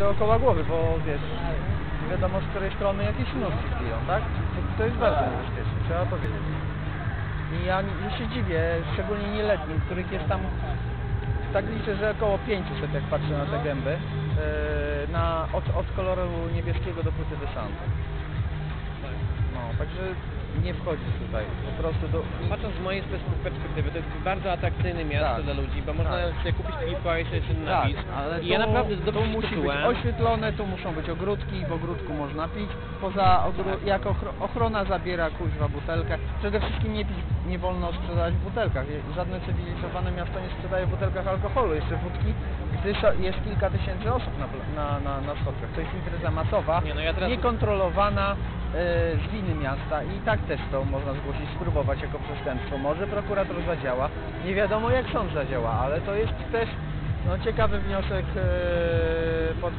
dookoła głowy, bo wiesz, wiadomo z której strony jakieś nóżki biją, tak? To, jest bardzo niebezpieczne, trzeba powiedzieć. I ja, nie- się dziwię, szczególnie nieletnim, których jest tam, tak liczę, że około 500 jak patrzę na te gęby, yy, na, od, od koloru niebieskiego do płyty desantu. No, także nie wchodzić tutaj, po prostu do... Patrząc z mojej pers- perspektywy, to jest bardzo atrakcyjne miasto Tak. dla ludzi, bo można Tak. sobie kupić piwko i sobie czym Tak, napić. ale I ja naprawdę tu dobrze się musi być oświetlone, tu muszą być ogródki, w ogródku można pić. Poza ogród, jak ochro, ochrona zabiera kuźwa butelkę. Przede wszystkim nie pić, nie wolno sprzedawać w butelkach. Je- Żadne cywilizowane miasto nie sprzedaje w butelkach alkoholu, jeszcze wódki, gdyż jest kilka tysięcy osób na, na, na, na schodkach. To jest impreza masowa, Nie, no ja teraz- niekontrolowana z winy miasta i tak też to można zgłosić, spróbować jako przestępstwo. Może prokurator zadziała, nie wiadomo jak sąd zadziała, ale to jest też no, ciekawy wniosek e, pod